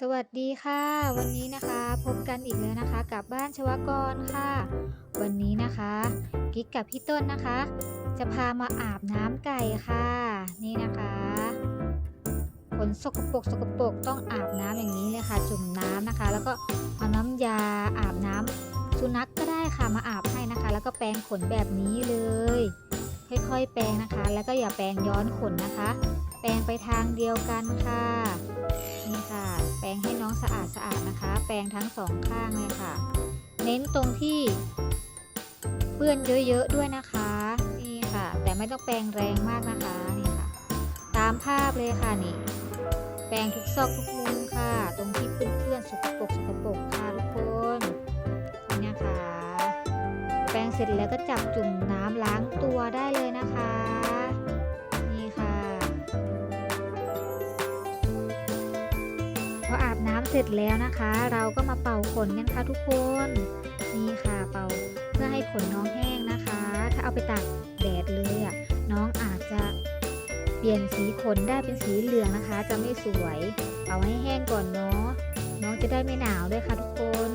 สวัสดีค่ะ วันนี้นะคะพบกันอีกแล้วนะคะกับบ้านชวกรค่ะ วันนี้นะคะกิ๊กกับพี่ต้นนะคะ จะพามาอาบน้ำไก่ค่ะ นี่นะคะขนสกปรกสกปรกต้องอาบน้ำอย่างนี้เลยค่ะ จุ่มน้ำนะคะ แล้วก็เอาน้ำยาอาบน้ำสุนัขกก็ได้ค่ะมาอาบให้นะคะ แล้วก็แปรงขนแบบนี้เลย ค่อยๆ แปรงนะคะ แล้วก็อย่าแปรงย้อนขนนะคะ แปรงไปทางเดียวกันค่ะนี่ค่ะ งให้น้องสะอาดสะอาดนะคะ แปรงทั้งสองข้างเลยค่ะ เน้นตรงที่เปื้อนเยอะๆด้วยนะคะนี่ค่ะ แต่ไม่ต้องแปรงแรงมากนะคะนี่ค่ะ ตามภาพเลยค่ะนี่ แปรงทุกซอกทุกมุมค่ะ ตรงที่เปื้อนๆสกปรกสกปรกค่ะทุกคนนี่นะคะ แปรงเสร็จแล้วก็จับจุ่มน้ำล้างตัวได้เลยนะคะ พออาบน้ำเสร็จแล้วนะคะ เราก็มาเป่าขนกันค่ะทุกคนนี่ค่ะเป่าเพื่อให้ขนน้องแห้งนะคะ ถ้าเอาไปตากแดดเลยอะน้องอาจจะเปลี่ยนสีขนได้เป็นสีเหลืองนะคะ จะไม่สวยเอาให้แห้งก่อนเนาะน้องจะได้ไม่หนาวด้วยค่ะทุกคน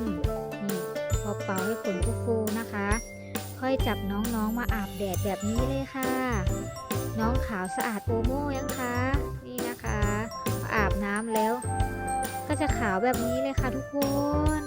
นี่พอเป่าให้ขนฟูๆนะคะ ค่อยจับน้องๆมาอาบแดดแบบนี้เลยค่ะ น้องขาวสะอาดโอโม่ยังคะนี่นะคะ จะขาวแบบนี้เลยค่ะทุกคน